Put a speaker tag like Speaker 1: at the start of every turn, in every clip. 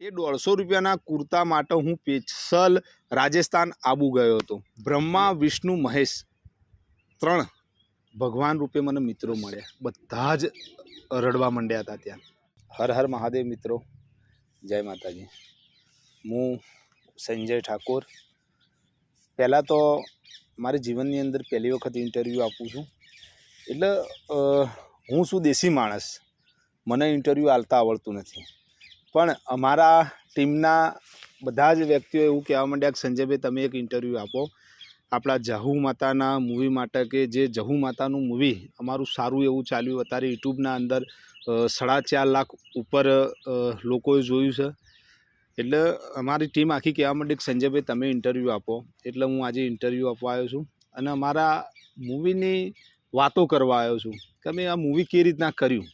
Speaker 1: એ દોઢસો રૂપિયાના કુર્તા માટે હું પેચસલ રાજસ્થાન આબુ ગયો હતો. બ્રહ્મા વિષ્ણુ મહેશ ત્રણ ભગવાન રૂપે મને મિત્રો મળ્યા. બધા જ રડવા માંડ્યા હતા ત્યાં. હર હર મહાદેવ મિત્રો. જય માતાજી. હું સંજય ઠાકોર. પહેલાં તો મારી જીવનની અંદર પહેલી વખત ઇન્ટરવ્યૂ આપું છું. એટલે હું શું દેશી માણસ? મને ઇન્ટરવ્યૂ આલતા આવડતું નથી. પણ અમારા ટીમના બધા જ વ્યક્તિઓ એવું કહેવા માંડ્યા કે સંજયભાઈ, તમે એક ઇન્ટરવ્યૂ આપો. આપણા જહુ માતાના મૂવી માટે કે જે જહુ માતાનું મૂવી અમારું સારું એવું ચાલ્યું અત્યારે યુટ્યુબના અંદર સાડા ચાર લાખ ઉપર લોકોએ જોયું છે. એટલે અમારી ટીમ આખી કહેવા માંડી કે સંજયભાઈ, તમે ઇન્ટરવ્યૂ આપો. એટલે હું આજે ઇન્ટરવ્યૂ આપવા આવ્યો છું અને અમારા મૂવીની વાતો કરવા આવ્યો છું. કે અમે આ મૂવી કેવી રીતના કર્યું?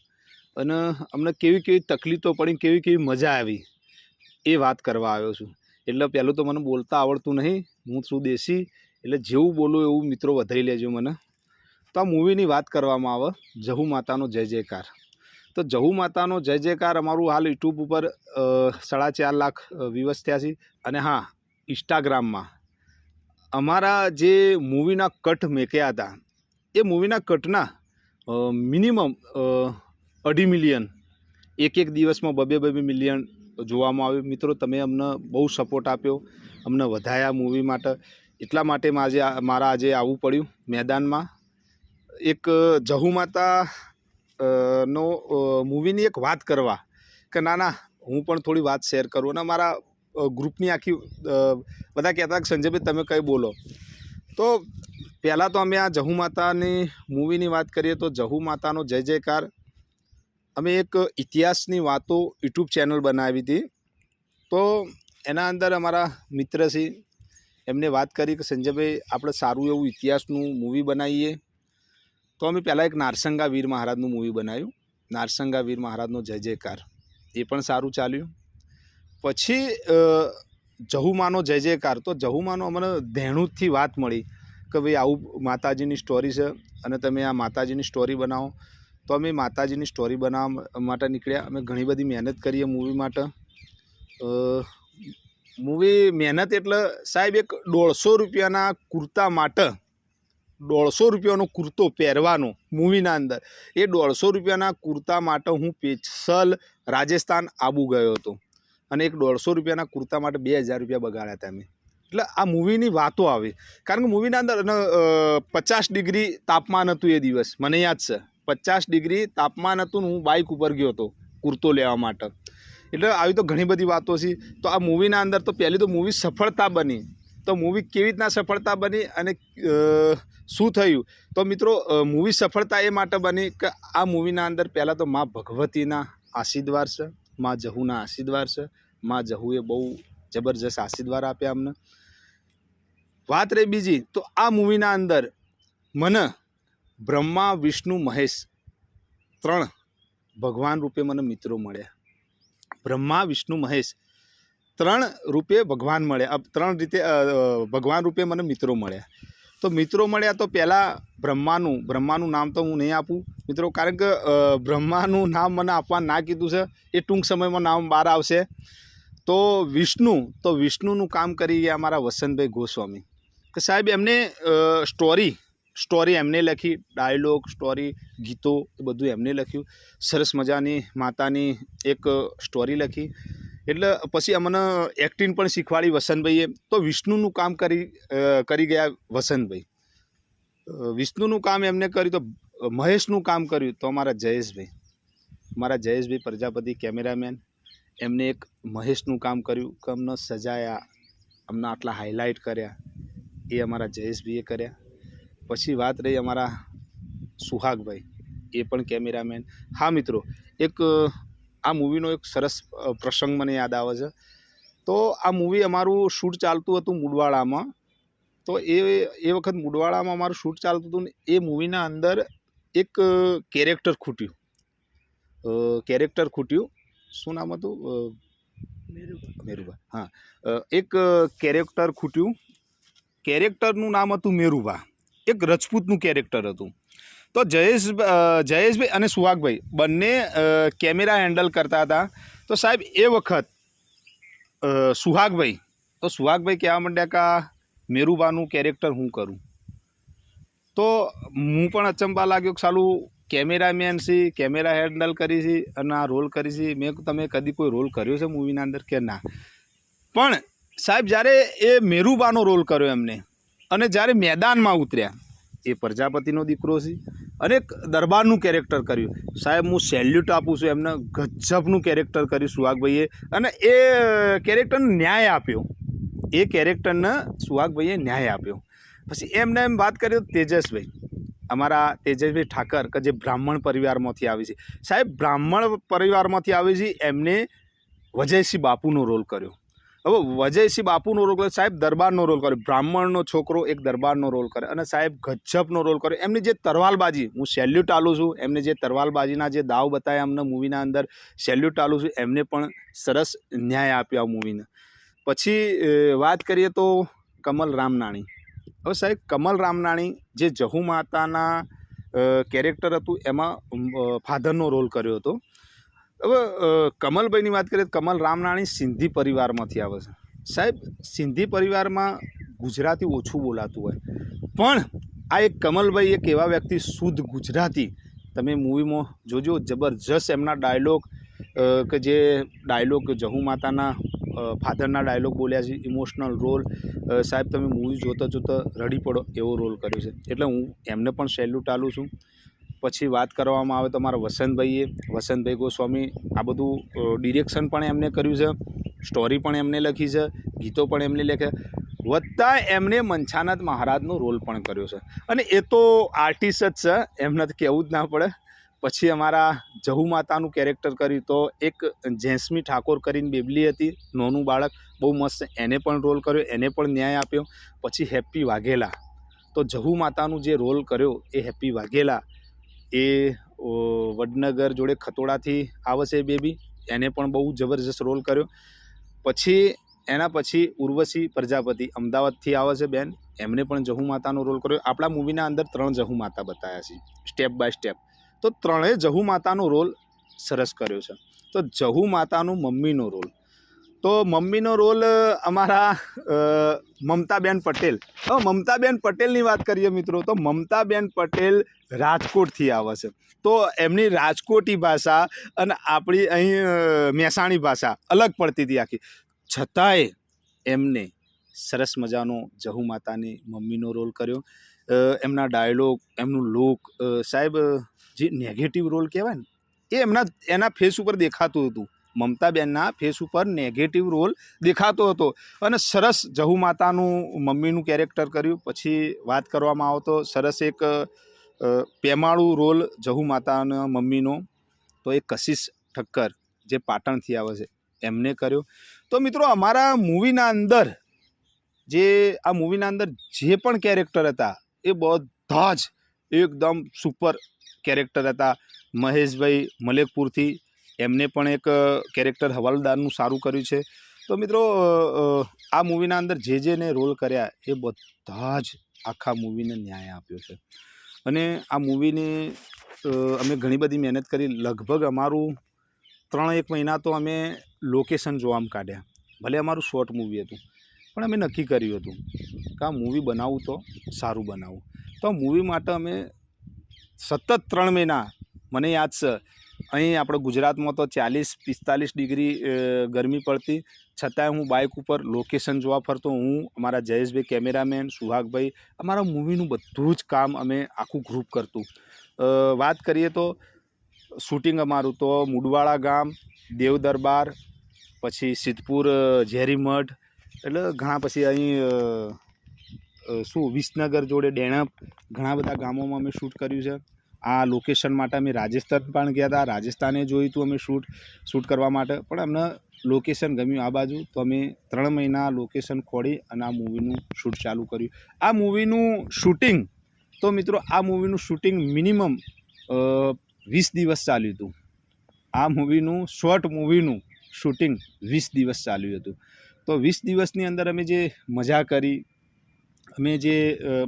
Speaker 1: અને અમને કેવી કેવી તકલીફો પડી કેવી કેવી મજા આવી, એ વાત કરવા આવ્યો છું. એટલે પહેલું તો મને બોલતા આવડતું નહીં, હું છું દેશી, એટલે જેવું બોલું એવું મિત્રો વધારી લેજો મને. તો આ મૂવીની વાત કરવામાં આવે, જહુ માતાનો જય જયકાર. તો જહુ માતાનો જય જયકાર અમારું હાલ યુટ્યુબ ઉપર સાડા ચાર લાખ વ્યૂઝ થયા છે. અને હા, ઇન્સ્ટાગ્રામમાં અમારા જે મૂવીના કટ મેક્યા હતા, એ મૂવીના કટના મિનિમમ અઢી મિલિયન એક એક દિવસમાં બબે બબે મિલિયન જોવામાં આવ્યું. મિત્રો, તમે અમને બહુ સપોર્ટ આપ્યો. અમને વધાયા મૂવી માટે. એટલા માટે આજે મારા આજે આવવું પડ્યું મેદાનમાં. એક, જહુ માતા નો મૂવીની એક વાત કરવા કે, ના ના, હું પણ થોડી વાત શેર કરું. અને મારા ગ્રુપની આખી બધા કહેતા કે, સંજયભાઈ, તમે કંઈ બોલો. તો પહેલાં તો અમે આ જહુ માતાની મૂવીની વાત કરીએ તો જહુ માતાનો જય જયકાર અમે એક ઇતિહાસની વાતો યુટ્યુબ ચેનલ બનાવી હતી. તો એના અંદર અમારા મિત્ર છે, એમને વાત કરી કે સંજયભાઈ, આપણે સારું એવું ઇતિહાસનું મૂવી બનાવીએ. તો અમે પહેલાં એક નારસંગા વીર મહારાજનું મૂવી બનાવ્યું. નારસંગા વીર મહારાજનો જય જયકાર. એ પણ સારું ચાલ્યું. પછી જહુમાનો જય જયકાર. તો જહુમાનો અમને ધેણુજથી વાત મળી કે ભાઈ આવું માતાજીની સ્ટોરી છે અને તમે આ માતાજીની સ્ટોરી બનાવો. તો અમે માતાજીની સ્ટોરી બનાવવા માટે નીકળ્યા. અમે ઘણી બધી મહેનત કરીએ મૂવી માટે. મૂવી મહેનત એટલે સાહેબ એક દોઢસો રૂપિયાના કુર્તા માટે, દોઢસો રૂપિયાનો કુર્તો પહેરવાનો મૂવીના અંદર. એ દોઢસો રૂપિયાના કુર્તા માટે હું પેશલ રાજસ્થાન આબુ ગયો હતો. અને એક દોઢસો રૂપિયાના કુર્તા માટે બે હજાર રૂપિયા બગાડ્યા હતા અમે. એટલે આ મૂવીની વાતો આવી. કારણ કે મૂવીના અંદર પચાસ ડિગ્રી તાપમાન હતું એ દિવસ. મને યાદ છે. પચાસ ડિગ્રી તાપમાન હતું હું બાઇક ઉપર ગયો હતો, કુર્તો લેવા માટે. એટલે આવી તો ઘણી બધી વાતો છે. તો આ મૂવીના અંદર તો પહેલી તો મૂવી સફળતા બની. તો મૂવી કેવી રીતના સફળતા બની અને શું થયું? તો મિત્રો મૂવી સફળતા એ માટે બની કે આ મૂવીના અંદર પહેલાં તો મા ભગવતીના આશીર્વાદ છે, મા જહુના આશીર્વાદ છે. મા જહુએ બહુ જબરજસ્ત આશીર્વાદ આપ્યા અમને. વાત રહી બીજી, તો આ મૂવીના અંદર મને બ્રહ્મા, વિષ્ણુ, મહેશ ત્રણ ભગવાન રૂપે મને મિત્રો મળ્યા. બ્રહ્મા, વિષ્ણુ, મહેશ ત્રણ રૂપે ભગવાન મળ્યા. ત્રણ રીતે ભગવાન રૂપે મને મિત્રો મળ્યા. તો મિત્રો મળ્યા તો પહેલાં બ્રહ્માનું બ્રહ્માનું નામ તો હું નહીં આપું. મિત્રો, કારણ કે બ્રહ્માનું નામ મને આપવા ના કીધું છે. એ ટૂંક સમયમાં નામ બહાર આવશે. તો વિષ્ણુ, તો વિષ્ણુનું કામ કરી ગયા અમારા વસંતભાઈ ગોસ્વામી. કે સાહેબ, એમને સ્ટોરી સ્ટોરી એમને લખી ડાયલોગ સ્ટોરી ગીતો એ બધું એમને લખ્યું. સરસ મજાની માતાની એક સ્ટોરી લખી. એટલે પછી અમને એક્ટિંગ પણ શીખવાડી વસંતભાઈએ. તો વિષ્ણુનું કામ કરી કરી ગયા વસંતભાઈ. વિષ્ણુનું કામ એમને કર્યું તો મહેશનું કામ કર્યું તો અમારા જયેશભાઈ. અમારા જયેશભાઈ પ્રજાપતિ કેમેરામેન. એમને એક મહેશનું કામ કર્યું કે અમને સજાયા, અમને આટલા હાઇલાઇટ કર્યા. એ અમારા જયેશભાઈએ કર્યા. પછી વાત રહી અમારા સુહાગભાઈ એ પણ કેમેરામેન. હા મિત્રો એક આ મૂવીનો એક સરસ પ્રસંગ મને યાદ આવે છે. તો આ મૂવી અમારું શૂટ ચાલતું હતું મુડવાડામાં. તો એ એ વખત મુડવાળામાં અમારું શૂટ ચાલતું હતું ને એ મૂવીના અંદર એક કેરેક્ટર ખૂટ્યું. કેરેક્ટર ખૂટ્યું. શું નામ હતું? મેરુબા હા. એક કેરેક્ટર ખૂટ્યું. કેરેક્ટરનું નામ હતું મેરુબા એક રજપૂતનું કેરેક્ટર હતું. તો જયેશ જયેશભાઈ અને સુહાગભાઈ બંને કેમેરા હેન્ડલ કરતા હતા. તો સાહેબ, એ વખત સુહાગભાઈ, તો સુહાગભાઈ કહેવા માંડ્યા કે મેરુબાનું કેરેક્ટર હું કરું? તો હું પણ અચંબા લાગ્યો કે સાલું કેમેરામેન છે કેમેરા હેન્ડલ કરી છે અને આ રોલ કરી છે. મેં તમે કદી કોઈ રોલ કર્યો છે મૂવીના અંદર કે ના? પણ સાહેબ, જ્યારે એ મેરુબાનો રોલ કર્યો એમને અને જ્યારે મેદાનમાં ઉતર્યા, એ પ્રજાપતિનો દીકરો છે અને દરબારનું કેરેક્ટર કર્યું. સાહેબ, હું સેલ્યુટ આપું છું એમને, ગજબનું કેરેક્ટર કર્યું સુહાગભાઈએ. અને એ કેરેક્ટરને ન્યાય આપ્યો. એ કેરેક્ટરને સુહાગભાઈએ ન્યાય આપ્યો. પછી એમને એમ વાત કરી તેજસભાઈ, અમારા તેજસભાઈ ઠાકર, કે જે બ્રાહ્મણ પરિવારમાંથી આવે છે. સાહેબ, બ્રાહ્મણ પરિવારમાંથી આવે છે, એમને વજયસિંહ બાપુનો રોલ કર્યો. હવે વજયસિંહ બાપુનો રોલ કર્યો, સાહેબ દરબારનો રોલ કર્યો, બ્રાહ્મણનો છોકરો એક દરબારનો રોલ કરે અને સાહેબ ગજ્જબનો રોલ કર્યો. એમની જે તરવાલબાજી, હું સેલ્યુટ આલું છું, એમને જે તરવાલબાજીના જે દાવ બતાવ્યા અમને મૂવીના અંદર સેલ્યુટ આલું છું, એમને પણ સરસ ન્યાય આપ્યો આ મૂવીને પછી વાત કરીએ તો કમલ રામનાણી. હવે સાહેબ, કમલ રામનાણી જે જહુ માતાના કેરેક્ટર હતું, એમાં ફાધરનો રોલ કર્યો હતો. હવે કમલભાઈની વાત કરીએ તો કમલ રામનાણી સિંધી પરિવારમાંથી આવે છે. સાહેબ, સિંધી પરિવારમાં ગુજરાતી ઓછું બોલાતું હોય. પણ આ એક કમલભાઈ એક એવા વ્યક્તિ, શુદ્ધ ગુજરાતી. તમે મૂવીમાં જોજો, જબરજસ્ત એમના ડાયલોગ કે જે ડાયલોગ જહુ માતાના ફાધરના ડાયલોગ બોલ્યા છે ઇમોશનલ રોલ સાહેબ, તમે મૂવી જોતા જોતા રડી પડો એવો રોલ કર્યો છે. એટલે હું એમને પણ સેલ્યુટ આલું છું. પછી વાત કરવામાં આવે તો મારા વસંતભાઈએ, વસંતભાઈ ગોસ્વામી, આ બધું ડિરેક્શન પણ એમને કર્યું છે સ્ટોરી પણ એમને લખી છે, ગીતો પણ એમને લખ્યા. વત્તા એમને મંછાનાથ મહારાજનો રોલ પણ કર્યો છે. અને એ તો આર્ટિસ્ટ જ છે, એમને તો કહેવું જ ના પડે. પછી અમારા જહુ માતાનું કેરેક્ટર કર્યું તો એક જેસમી ઠાકોર કરીને બેબલી હતી, નોનું બાળક, બહુ મસ્ત, એને પણ રોલ કર્યો, એને પણ ન્યાય આપ્યો. પછી હેપ્પી વાઘેલા. તો જહુ માતાનું જે રોલ કર્યો એ હેપ્પી વાઘેલા. એ વડનગર જોડે ખતોડાથી આવે છે બેબી. એને પણ બહુ જબરજસ્ત રોલ કર્યો. પછી, એના પછી ઉર્વશી પ્રજાપતિ અમદાવાદથી આવે છે બેન. એમને પણ જહુ માતાનો રોલ કર્યો. આપણા મૂવીના અંદર ત્રણ જહુ માતા બતાવ્યા છે, સ્ટેપ બાય સ્ટેપ. તો ત્રણેય જહુ માતાનો રોલ સરસ કર્યો છે. તો જહુ માતાનું મમ્મીનો રોલ. તો મમ્મીનો રોલ અમારા મમતાબેન પટેલ. હવે મમતાબેન પટેલની વાત કરીએ મિત્રો, તો મમતાબેન પટેલ રાજકોટથી આવે છે. તો એમની રાજકોટી ભાષા અને આપણી અહીં મહેસાણી ભાષા અલગ પડતી હતી આખી. છતાંય એમને સરસ મજાનો જહુ માતાની મમ્મીનો રોલ કર્યો. એમના ડાયલોગ, એમનું લુક સાહેબ જે નેગેટિવ રોલ કહેવાય ને, એ એમના, એના ફેસ ઉપર દેખાતું હતું. મમતાબેનના ફેસ ઉપર નેગેટિવ રોલ દેખાતો હતો. અને સરસ જહુ માતાનું મમ્મીનું કેરેક્ટર કર્યું. પછી વાત કરવામાં આવતો સરસ એક પેમાળું રોલ જહુ માતાના મમ્મીનો. તો એ કશિશ ઠક્કર જે પાટણથી આવે છે, એમને કર્યો. તો મિત્રો અમારા મૂવીના અંદર જે, આ મૂવીના અંદર જે પણ કેરેક્ટર હતા, એ બધા જ એકદમ સુપર કેરેક્ટર હતા. મહેશભાઈ મલેકપુરથી એમને પણ એક કેરેક્ટર હવાલદારનું સારું કર્યું છે. તો મિત્રો આ મૂવીના અંદર જે જેને રોલ કર્યા એ બધા જ આખા મૂવીને ન્યાય આપ્યો છે. અને આ મૂવીને અમે ઘણી બધી મહેનત કરી. લગભગ અમારું ત્રણ એક મહિના તો અમે લોકેશન જોવામાં કાઢ્યા. ભલે અમારું શોર્ટ મૂવી હતું, પણ અમે નક્કી કર્યું હતું કે આ મૂવી બનાવવું તો સારું બનાવવું તો મૂવી માટે અમે સતત ત્રણ મહિના, મને યાદ છે અહીં આપણે ગુજરાતમાં તો ચાલીસ, પિસ્તાલીસ ડિગ્રી ગરમી પડતી. છતાંય હું બાઇક ઉપર લોકેશન જોવા ફરતો. હું, અમારા જયેશભાઈ કેમેરામેન સુહાગભાઈ, અમારા મૂવીનું બધું જ કામ અમે આખું ગ્રુપ કરતું. વાત કરીએ તો શૂટિંગ અમારું તો મુડવાળા ગામ દેવ દરબાર પછી સિદ્ધપુર ઝેરીમઠ એટલે ઘણા પછી અહીં શું વિસનગર જોડે ડેણપ, ઘણા બધા ગામોમાં અમે શૂટ કર્યું છે. આ લોકેશન માટે અમે રાજસ્થાન પણ ગયા હતા. રાજસ્થાને જોયું હતું અમે શૂટ શૂટ કરવા માટે. પણ અમને લોકેશન ગમ્યું આ બાજુ. તો અમે ત્રણ મહિના લોકેશન ખોડી અને આ મૂવીનું શૂટ ચાલુ કર્યું. આ મૂવીનું શૂટિંગ તો મિત્રો આ મૂવીનું શૂટિંગ મિનિમમ વીસ દિવસ ચાલ્યું હતું. આ મૂવીનું શોર્ટ મૂવીનું શૂટિંગ વીસ દિવસ ચાલ્યું હતું. તો વીસ દિવસની અંદર અમે જે મજા કરી, અમે જે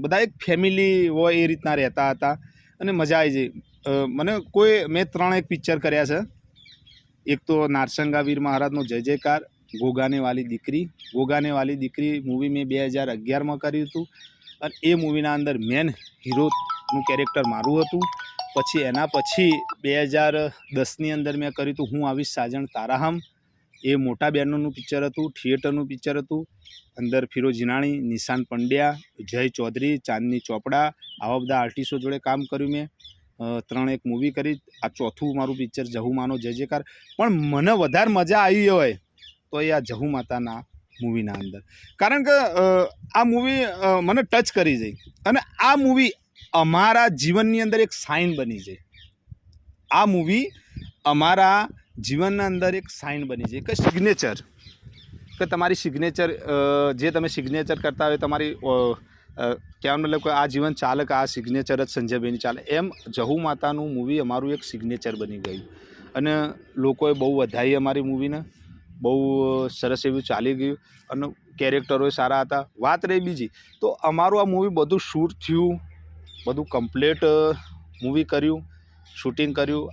Speaker 1: બધા એક ફેમિલી હોય એ રીતના રહેતા હતા. અને મજા આવી જઈ. મને કોઈ, મેં ત્રણ એક પિક્ચર કર્યા છે. એક તો નારસંગા વીર મહારાજનો જય જયકાર, ગોગાને વાલી દીકરી. ગોગાને વાલી દીકરી મૂવી મેં બે હજાર અગિયારમાં કર્યું હતું. અને એ મૂવીના અંદર મેન હીરોનું કેરેક્ટર મારું હતું. પછી એના પછી બે હજાર દસની અંદર મેં કર્યું હતું હું આવીશ સાજણ તારાહમ. એ મોટા બેનરનું પિક્ચર હતું, થિયેટરનું પિક્ચર હતું. અંદર ફિરોજ હિનાણી નિશાન પંડ્યા, જય ચૌધરી, ચાંદની ચોપડા, આવા બધા આર્ટિસ્ટો જોડે કામ કર્યું મેં. ત્રણ એક મૂવી કરી. આ ચોથું મારું પિક્ચર જહુ માનો જય જયકાર. પણ મને વધારે મજા આવી હોય તો એ આ જહુ માતાના મૂવીના અંદર. કારણ કે આ મૂવી મને ટચ કરી જઈ અને આ મૂવી અમારા જીવનની અંદર એક સાઇન બની છે આ મૂવી અમારા જીવનના અંદર એક સાઇન બની છે, કે સિગ્નેચર કે તમારી સિગ્નેચર જે તમે સિગ્નેચર કરતા હોય, તમારી કહેવાનો મતલબ કે આ જીવન ચાલે કે આ સિગ્નેચર જ સંજયભાઈની ચાલે. એમ જહુ માતાનું મૂવી અમારું એક સિગ્નેચર બની ગયું. અને લોકોએ બહુ વધાઈ અમારી મૂવીને બહુ સરસ એવું ચાલી ગયું. અને કેરેક્ટરો સારા હતા. વાત રહી બીજી, તો અમારું આ મૂવી બધું શૂટ થયું, બધું કમ્પ્લેટ મૂવી કર્યું શૂટિંગ કર્યું.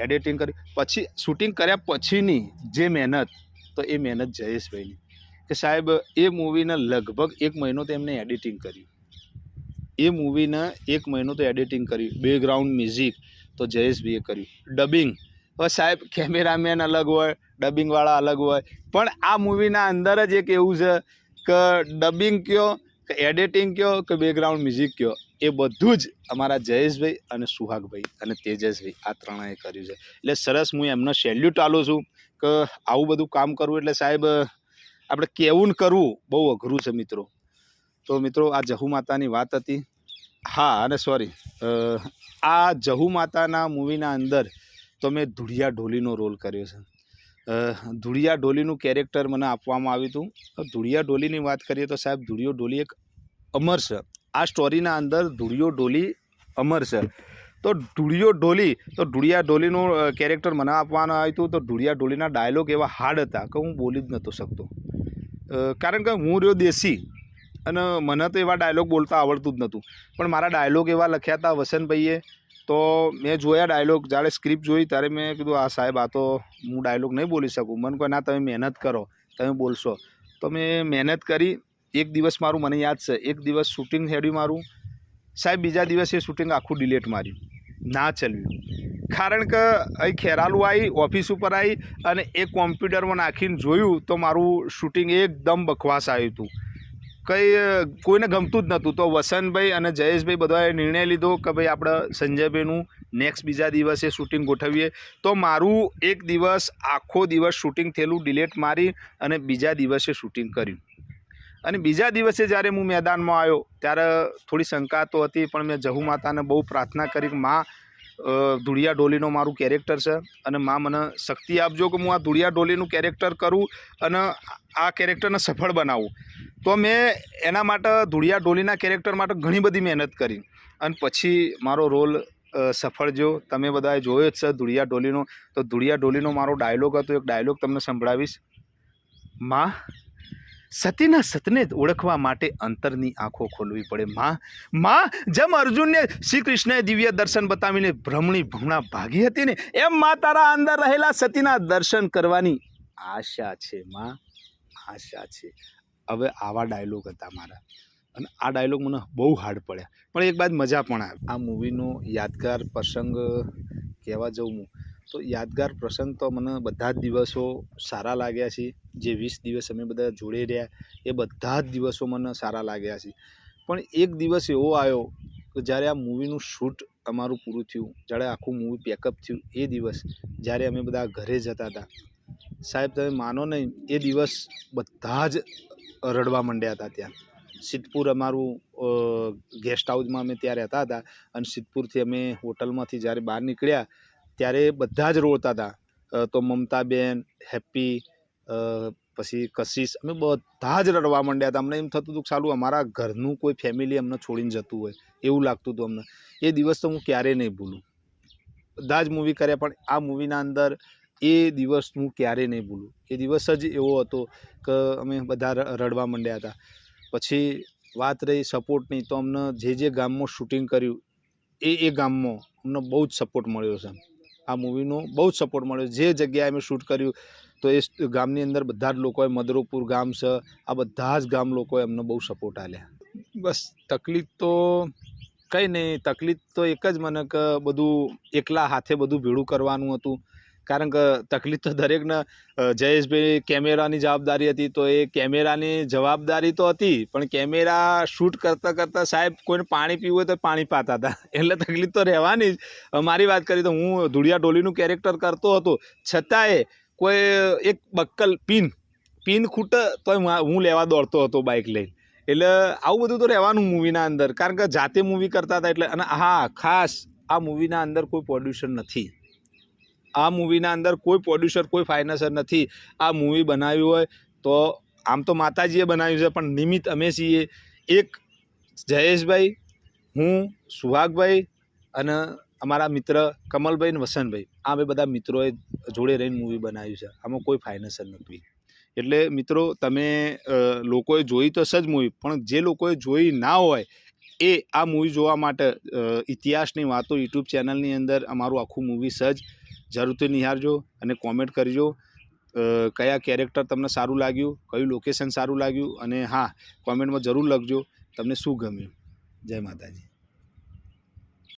Speaker 1: એડિટિંગ કરી, પછી શૂટિંગ કર્યા પછીની જે મહેનત, તો એ મહેનત જયેશભાઈની. કે સાહેબ, એ મૂવીને લગભગ એક મહિનો તો એમને એડિટિંગ કર્યું. એ મૂવીને એક મહિનો તો એડિટિંગ કર્યું. બેકગ્રાઉન્ડ મ્યુઝિક તો જયેશભાઈએ કર્યું. ડબિંગ હવે સાહેબ કેમેરામેન અલગ હોય ડબિંગવાળા અલગ હોય. પણ આ મૂવીના અંદર જ એક એવું છે કે ડબિંગ કયો, કે એડિટિંગ કયો, કે બેકગ્રાઉન્ડ મ્યુઝિક કયો. એ બધું જ અમારા જયેશભાઈ અને સુહાગભાઈ અને તેજસભાઈ આ ત્રણેય કર્યું છે. એટલે સરસ હું એમનો સેલ્યુટ આલું છું કે આવું બધું કામ કરવું એટલે સાહેબ આપણે કેવું ને કરવું બહુ અઘરું છે મિત્રો. તો મિત્રો, આ જહુ માતાની વાત હતી. હા, અને સોરી આ જહુ માતાના મૂવીના અંદર તો મેં ધુળિયા ઢોલીનો રોલ કર્યો છે. ધૂળિયા ઢોલીનું કેરેક્ટર મને આપવામાં આવ્યું હતું. ધુળિયા ઢોલીની વાત કરીએ તો સાહેબ ધુળિયો ઢોલી એક અમર છે. આ સ્ટોરીના અંદર ધુળિયો ઢોલી અમર છે. તો ઢુળિયો ઢોલી તો ઢુળિયા ઢોલીનું કેરેક્ટર મને આપવાનું આવ્યું હતું તો ઢુળિયા ઢોલીના ડાયલોગ એવા હાર્ડ હતા કે હું બોલી જ નહોતો શકતો. કારણ કે હું રહ્યો દેશી અને મને તો એવા ડાયલોગ બોલતા આવડતું જ નહોતું પણ મારા ડાયલોગ એવા લખ્યા હતા વસંતભાઈએ, તો મેં જોયા ડાયલોગ જ્યારે સ્ક્રિપ્ટ જોઈ ત્યારે મેં કીધું, આ સાહેબ, આ તો હું ડાયલોગ નહીં બોલી શકું. મને કહે, ના, તમે મહેનત કરો, તમે બોલશો. તો મેં મહેનત કરી એક દિવસ મારું, મને યાદ છે, એક દિવસ શૂટિંગ હેડ્યું મારું. સાહેબ, બીજા દિવસે શૂટિંગ આખું ડિલેટ માર્યું. ના ચલ્યું. કારણ કે અહીં ખેરાલુ આવી ઓફિસ ઉપર આવી અને એ કોમ્પ્યુટરમાં નાખીને જોયું તો મારું શૂટિંગ એકદમ બકવાસ આવ્યું હતું. કંઈ કોઈને ગમતું જ નહોતું. તો વસંતભાઈ અને જયેશભાઈ બધાએ નિર્ણય લીધો કે ભાઈ આપણે સંજયભાઈનું નેક્સ્ટ બીજા દિવસે શૂટિંગ ગોઠવીએ. તો મારું એક દિવસ, આખો દિવસ શૂટિંગ થયેલું ડિલેટ મારી અને બીજા દિવસે શૂટિંગ કર્યું. અને બીજા દિવસે જ્યારે હું મેદાનમાં આવ્યો, ત્યારે થોડી શંકા તો હતી, પણ મેં જહુ માતાને બહુ પ્રાર્થના કરી કે, માં ધૂળિયા ઢોલીનો મારું કેરેક્ટર છે અને માં, મને શક્તિ આપજો કે હું આ ધુળિયા ડોલીનું કેરેક્ટર કરું અને આ કેરેક્ટરને સફળ બનાવું. તો મેં એના માટે, ધુળિયા ડોલીના કેરેક્ટર માટે ઘણી બધી મહેનત કરી. અને પછી મારો રોલ સફળ જો તમે બધાએ જોયો જ છે ધૂળિયા ડોલીનો. તો ધૂળિયા ડોલીનો મારો ડાયલોગ હતો. એક ડાયલોગ તમને સંભળાવીશ. માં સતીના સતને ઓળખવા માટે અંતરની આંખો ખોલવી પડે. માં માં, જેમ અર્જુનને શ્રી કૃષ્ણએ દિવ્ય દર્શન બતાવીને ભ્રમણી ભમણા ભાગી હતી ને, એમ માં તારા અંદર રહેલા સતીના દર્શન કરવાની આશા છે, માં. આશા છે. હવે આવા ડાયલોગ હતા મારા. અને આ ડાયલોગ મને બહુ હાર્ડ પડ્યા. પણ એક બાદ મજા પણ આવી. આ મૂવીનો યાદગાર પ્રસંગ કહેવા જાઉં હું. તો યાદગાર પ્રસંગ તો મને બધા જ દિવસો સારા લાગ્યા છે. જે વીસ દિવસ અમે બધા જોડે રહ્યા, એ બધા જ દિવસો મને સારા લાગ્યા છે. પણ એક દિવસ એવો આવ્યો કે જ્યારે આ મૂવીનું શૂટ અમારું પૂરું થયું, જ્યારે આખું મૂવી પેકઅપ થયું એ દિવસ, જ્યારે અમે બધા ઘરે જતા હતા. સાહેબ, તમે માનો નહીં, એ દિવસ બધા જ રડવા માંડ્યા હતા ત્યાં. સિદ્ધપુર અમારું ગેસ્ટ હાઉસમાં અમે ત્યાં રહેતા હતા અને સિદ્ધપુરથી અમે હોટલમાંથી જ્યારે બહાર નીકળ્યા ત્યારે બધા જ રોળતા હતા તો મમતાબેન હેપી પછી કશિશ, અમે બધા જ રડવા માંડ્યા હતા અમને એમ થતું હતું કે સારું અમારા ઘરનું કોઈ ફેમિલી અમને છોડીને જતું હોય. એવું લાગતું હતું અમને. એ દિવસ તો હું ક્યારેય નહીં ભૂલું. બધા જ મૂવી કર્યા, પણ આ મૂવીના અંદર એ દિવસ હું ક્યારેય નહીં ભૂલું. એ દિવસ જ એવો હતો કે અમે બધા રડવા માંડ્યા હતા પછી વાત રહી સપોર્ટની, તો અમને જે જે ગામમાં શૂટિંગ કર્યું, એ એ ગામમાં અમને બહુ જ સપોર્ટ મળ્યો છે. આ મૂવીનો બહુ જ સપોર્ટ મળ્યો. જે જગ્યાએ અમે શૂટ કર્યું, તો એ ગામની અંદર બધા જ લોકોએ, મદરોપુર ગામ છે, આ બધા જ ગામ લોકોએ અમને બહુ સપોર્ટ આપ્યા બસ, તકલીફ તો કંઈ નહીં. તકલીફ તો એક જ મને કે, બધું એકલા હાથે બધું ભેળું કરવાનું હતું. કારણ કે તકલીફ તો દરેકને જયેશભાઈ કેમેરાની જવાબદારી હતી તો એ કેમેરાની જવાબદારી તો હતી, પણ કેમેરા શૂટ કરતાં કરતાં સાહેબ કોઈને પાણી પીવું હોય તો પાણી પાતા હતા. એટલે તકલીફ તો રહેવાની જ. મારી વાત કરી તો હું ધૂળિયા ડોલીનું કેરેક્ટર કરતો હતો. છતાંય કોઈ એક બક્કલ પિન પિન ખૂટે તોય હું લેવા દોડતો હતો બાઇક લઈને. એટલે આવું બધું તો રહેવાનું મૂવીના અંદર. કારણ કે જાતે મૂવી કરતા હતા એટલે, અને હા, ખાસ આ મૂવીના અંદર કોઈ પ્રોડ્યુસર નથી. આ મૂવીના અંદર કોઈ પ્રોડ્યુસર કોઈ ફાઇનાન્સર નથી. આ મૂવી બનાવ્યું હોય તો આમ તો માતાજીએ બનાવ્યું છે, પણ નિમિત્ત અમે છીએ. એક જયેશભાઈ, હું, સુહાગભાઈ અને અમારા મિત્ર કમલભાઈ અને વસંતભાઈ. આ બે બધા મિત્રોએ જોડે રહીને મૂવી બનાવ્યું છે. આમાં કોઈ ફાઇનાન્સર નથી. એટલે મિત્રો, તમે લોકોએ જોઈ તો સજ મૂવી, પણ જે લોકોએ જોઈ ના હોય એ આ મૂવી જોવા માટે ઇતિહાસની વાતો યુટ્યુબ ચેનલની અંદર અમારું આખું મૂવી સજ જરૂરથી નિહાળજો અને કોમેન્ટ કરજો. કયા કેરેક્ટર તમને સારું લાગ્યું, કયું લોકેશન સારું લાગ્યું અને હા કોમેન્ટમાં જરૂર લખજો. તમને શું ગમ્યું? જય માતાજી.